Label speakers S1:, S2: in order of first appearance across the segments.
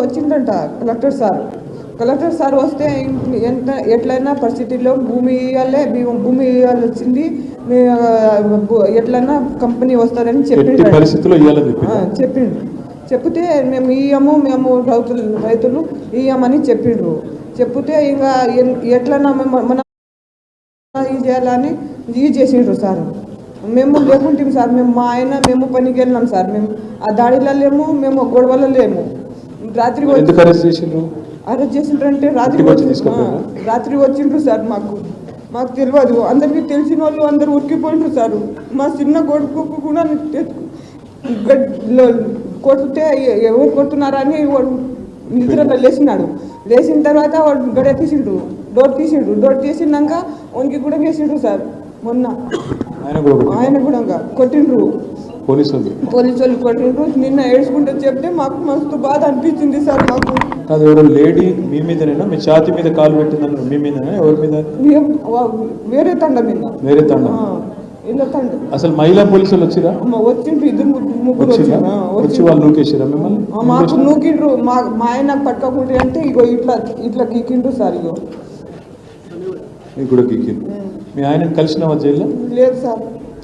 S1: వచ్చిందంట collector sir. Collector sir వస్తే ఎంత ఎట్లయినా పరిస్థితిలో భూమి ఇవ్వాలే భూ- భూమి ఇవ్వాలి వచ్చింది ఎట్లయినా కంపెనీ వస్తారని చెప్పిండు ఆ, చెప్పిండు చెప్తే మేము ఇయ్యము మేము రైతులు రైతులు ఇయ్యమని చెప్పిండ్రు. చెప్తే ఇంకా ఎట్లన్నా మేము మన ఇది చేయాలని ఇది చేసిండ్రు సార్. మేము లేకుంటాం సార్ మేము మా ఆయన మేము పనికి వెళ్ళినాం సార్. మేము ఆ దాడిలో లేము మేము గొడవలో లేము. రాత్రి
S2: ఎందుకు అరెస్ట్ చేసిండ్రు?
S1: అరెస్ట్ చేసిండ్రంటే రాత్రి రాత్రి వచ్చిండ్రు సార్ మాకు. మాకు తెలియదు అందరికీ తెలిసిన వాళ్ళు అందరు ఉరికిపోయిండ్రు సార్. మా చిన్న కొడుకు కూడా తె- గడ్లో కొడితే ఎ- ఎవరు కొడుతున్నారని వాడు నిద్రలో లేచినాడు. లేచిన తర్వాత వాడు గడ తీసిండు. డోర్ తీసిండు. డోర్ తీసినాక వానికి కూడా వేసిండ్రు సార్. మొన్న.
S2: ఆయన కూడా కొట్టిండ్రు.
S1: ఆయన కూడా కొట్టిండ్రు
S2: పోలీసు వాళ్ళు
S1: పోలీసు వాళ్ళు కొట్టిండ్రు నిన్న ఏడ్చుకుంటే చెప్తే మాకు మస్తు బాధ అనిపించింది సార్ మాకు.
S2: కాదు ఎవరో లేడీ మీ మీదనేనా? మీ ఛాతి మీద కాలు పెట్టిందని మీ మీదనే? ఎవరి మీద?
S1: వేరే తండ మీద.
S2: వేరే తండ. అసలు మహిళా పోలీసులు వచ్చిరా?
S1: వచ్చిండ్రు ఇద్దరు ముగ్గురు
S2: వచ్చి. వాళ్ళు నూకేసిరా మిమ్మల్ని?
S1: మాకు నూకిండ్రు. మా మా ఆయన పట్టుకోకుంటే అంటే ఇగో ఇట్లా ఇట్లా గీకిండ్రు సార్ ఇగో.
S2: మీకు కూడా గీకింది మీ ఆయన కలిసినావా జైల్లో?
S1: లేదు సార్.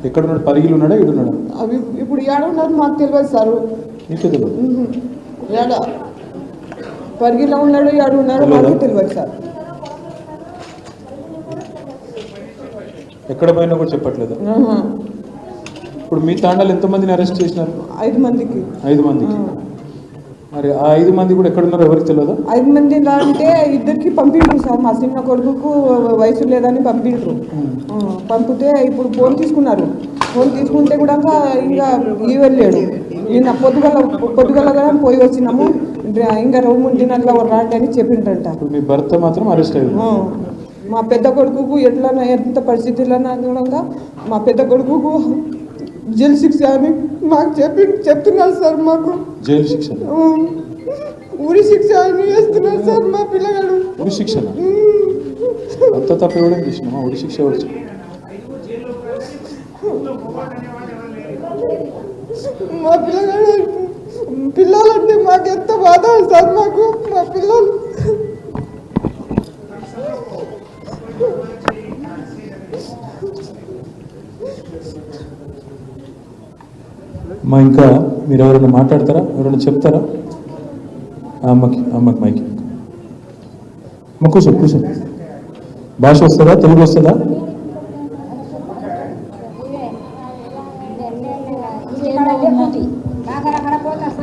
S2: ఎక్కడ ఉన్నాడు పరిగిలు ఉన్నాడా ఇక్కడ ఉన్నాడా
S1: అవి ఇప్పుడు ఏడ ఉన్నారు మాకు తెలియదు సార్.
S2: నీకే తెలియదు.
S1: ఏడ? పరిగిలో ఉన్నాడు ఏడు ఉన్నాడు మాకు తెలియదు సార్.
S2: ఎక్కడ పోయినా కూడా చెప్పట్లేదు. ఇప్పుడు మీ తాండాలు ఎంతమందిని అరెస్ట్ చేసినారు?
S1: ఐదు మందికి.
S2: ఐదు మందికి. మరి ఆ ఐదు మంది కూడా ఎక్కడ ఉన్నారో ఎవరికి తెలియదా
S1: ఐదు మంది అంటే ఇద్దరికి పంపిండ్రు సార్. మా చిన్న కొడుకుకు వయసు లేదని పంపిండ్రు. పంపితే ఇప్పుడు ఫోన్ తీసుకున్నారు. ఫోన్ తీసుకుంటే కూడా ఇంకా ఈ వెళ్ళాడు ఈయన పొద్దుగల పొద్దుగల కూడా పోయి వచ్చినాము. ఇంకా రెండు మూడు దినాల్లో రాండి అని చెప్పిండ్రంట.
S2: మీ భర్త మాత్రం అరెస్ట్ అయ్యారు
S1: మా పెద్ద కొడుకుకు ఎట్లా ఎంత పరిస్థితుల్లో కూడా మా పెద్ద కొడుకుకు జైలు శిక్ష అని మాకు చెప్పి చెప్తున్నారు సార్ మాకు.
S2: జైలు శిక్ష?
S1: ఉరి శిక్ష అని వేస్తున్నారు సార్ మా పిల్లగాడు
S2: ఉరి శిక్షణ అంత తప్ప ఎవడేం చేసినామా ఉరి శిక్ష చేసినారు?
S1: మా పిల్లగాడు పిల్లలంటే మాకు ఎంత బాధ సార్ మాకు మా పిల్లలు.
S2: మా ఇంకా మీరు ఎవరైనా మాట్లాడతారా? ఎవరైనా చెప్తారా? అమ్మకి అమ్మకి మైకి అమ్మ కూర్చో కూర్చో. భాష వస్తుందా? తెలుగు వస్తుందా?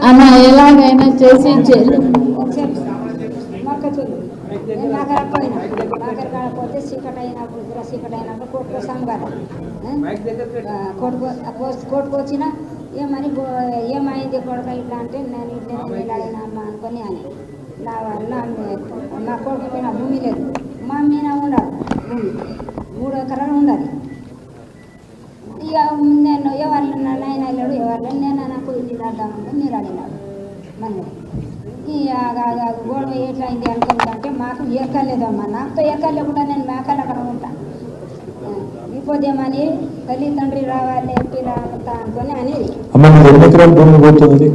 S3: అన్న ఎలాగైనా చేసి జైలు
S4: పోతే చీకటి అయినప్పుడు కూడా చీకటి అయినప్పుడు కోర్టుకు సంబరం కోర్టుకు కోర్టుకు వచ్చిన ఏమని ఏమైంది కొడుక ఇట్లా అంటే నేను ఇట్లా ఇలా అయినా అమ్మ అనుకొని అని. నా నా నా కొడుకు మీద భూమి లేదు. మా మీద ఉండాలి భూమి. మూడు ఎకరాలు ఉండాలి. ఇక నేను ఎవరు నాయన వెళ్ళాడు ఎవరు నేను నాకు ఇది రాద్దామంటే మీరు అడిగినాడు ఆ గొడవ ఎట్లా అయింది అనుకుంటే మాకు ఎక్కలేదమ్మా నాతో ఎక్కలేకుండా నేను మేకలు అక్కడ ఉంటా ఇపోదేమని తల్లి తండ్రి రావాలి ఎంపీ రాతా అనుకొని అనేది
S2: అమ్మ మీరు ఎన్ని ఎకరాల భూమి పోతుంది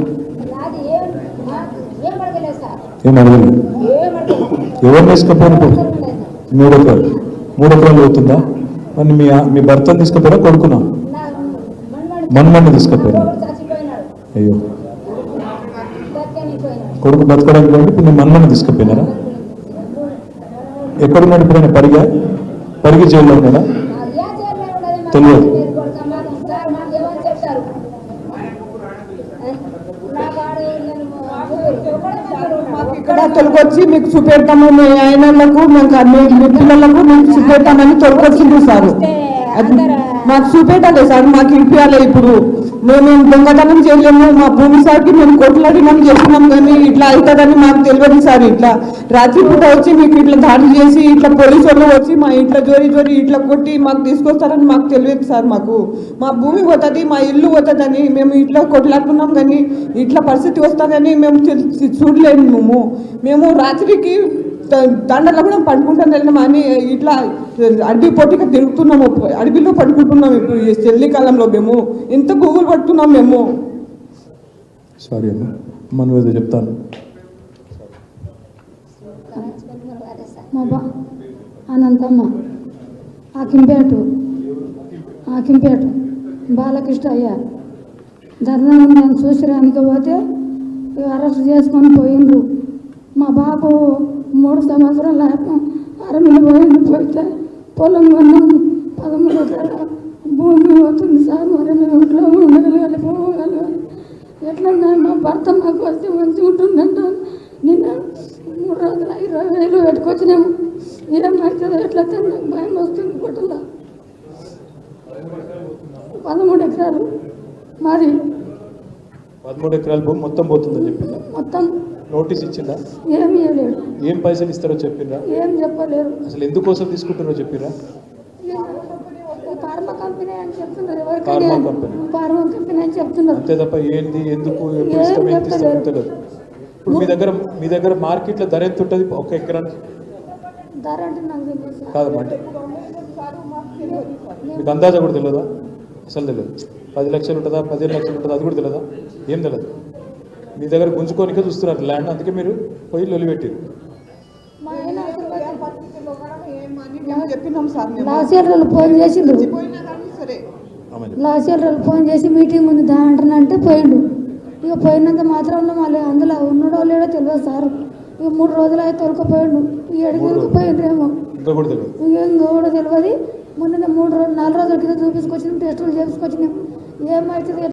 S4: నాది ఏం నాకు ఏం అడగలేదు సార్
S2: ఏం అడగలేదు
S4: ఏం అడగలేదు
S2: ఎవరు తీసుకుపోయిన
S4: అవసరం లేదు.
S2: మూడు ఎకరాలు మూడు ఎకరాలు అవుతుందా మరి మీ మీ భర్తను తీసుకుపోయారా కొడుకున్నా
S4: నా మన్మడు
S2: మన్మన్ని తీసుకుపోయారు
S4: కొడుకు చచ్చిపోయినాడు
S2: అయ్యో కొడుకు బతకడానికి పోయింది ఇప్పుడు మీ మన్మన్ని తీసుకుపోయినారా ఎక్కడున్నాడు ఇప్పుడు ఆయన పరిగా పరిగి జైల్లో ఉన్నాడా తెలియదు.
S1: ఇక్కడ తొలగొచ్చి మీకు చూపెడతాము మీ ఆయనలకు మీకు మీ మీ పిల్లలకు మీకు చూపెడతామని తొలగొచ్చిండ్రు సార్ అది మాకు చూపెట్టాలి సార్ మాకు ఇప్పించాలి ఇప్పుడు. మేము దొంగతనం చేయలేము మా భూమి సార్కి మేము కొట్లాడినాం చేస్తున్నాం కానీ ఇట్లా అవుతుందని మాకు తెలియదు సార్ ఇట్లా. రాత్రిపూట వచ్చి మీకు ఇట్లా దాడి చేసి ఇట్లా పోలీసు వాళ్ళు వచ్చి మా ఇంట్లో జోరి జోరి ఇట్లా కొట్టి మాకు తీసుకొస్తారని మాకు తెలియదు సార్ మాకు. మా భూమి పోతుంది మా ఇల్లు పోతుందని మేము ఇట్లా కొట్లాడుకున్నాం కానీ ఇట్లా పరిస్థితి వస్తుందని మేము చూడలేము మేము. మేము రాత్రికి దండలో కూడా పడుకుంటాను వెళ్ళినాం అని ఇట్లా అడవి పొట్టిగా తిరుగుతున్నాము అడవిలో పండుకుంటున్నాం ఇప్పుడు కాలంలో మేము. ఇంత గూగుల్ పడుతున్నాం మేము.
S2: సారీ అమ్మా మనం ఏదో చెప్తాను.
S5: అనంతమ్మ ఆకింపేటు బాలకృష్ణ అయ్యా ధర్నా నేను చూసిరానికి పోతే అరెస్ట్ చేసుకొని పోయిండ్రు. మా బాబు మూడు సంవత్సరాల అరమిలు పోయిండు పోతే పొలం కొన్నాం. పదమూడు ఎకరాల భూమి పోతుంది సార్ మరి మేము ఇంట్లో ఉండగలగాలి పోగలగాలి. ఎట్లా మా భర్త మాకు వస్తే మంచిగా ఉంటుందంట. నిన్న మూడు రోజుల ఇరవై వేలు పెట్టుకొచ్చినాము. ఏమవుతుందో ఎట్లా నాకు భయం వస్తుంది గుట్టలో పదమూడు ఎకరాలు. మరి
S2: పదమూడు ఎకరాల మొత్తం పోతుందని చెప్పిందా?
S5: మొత్తం
S2: నోటీస్ ఇచ్చిందా?
S5: ఏమీ
S2: ఏం పైసలు ఇస్తారో చెప్పిండ్రా
S5: ఏం చెప్పలేరు
S2: అసలు ఎందుకోసం తీసుకుంటారో చెప్పిరా
S5: ఫార్మా కంపెనీ అని చెప్తున్నారు.
S2: ఫార్మా
S5: ఎవరికైనా
S2: కంపెనీ.
S5: ఫార్మా కంపెనీ అని చెప్తున్నారు.
S2: అంతే తప్ప ఏంది? ఎందుకు? ఎప్పుడు ఎంత. తెలియదు ఇప్పుడు మీ దగ్గర మీ దగ్గర మార్కెట్లో ధర ఎంత ఉంటుంది? ఒక ఎకరానికి?
S5: ధర అంటే నాకు తెలియదు సార్.
S2: కాదమ్మా అంటే. మీకు అందాజా కూడా తెలియదా అసలు తెలియదు పది లక్షలు ఉంటుందా? పదిహేను లక్షలు ఉంటుందా? అది కూడా తెలియదా ఏం తెలియదు మీ దగ్గర గుంజుకోనికే చూస్తున్నారు ల్యాండ్ అందుకే మీరు పోయి లొలి పెట్టారు
S5: ఫోన్ చేసిండ్రు వాళ్ళు ఫోన్ చేసి మీటింగ్ ఉంది దా అంటానంటే పోయిండు. ఇక పోయినంత మాత్రం మళ్ళీ అందులో ఉన్నాడో లేడో తెలియదు సార్. ఇక మూడు రోజులు అయితే తొలకపోయిండు తొలకపోయిండ్రేమో
S2: ఇంకా కూడా తెలియదు
S5: ఇంకేం కూడా తెలియదు మొన్న మూడు రోజులు నాలుగు రోజుల కింద చూపించుకొచ్చినాం టెస్టులు చేసుకొచ్చినాం ఏమవుతుంది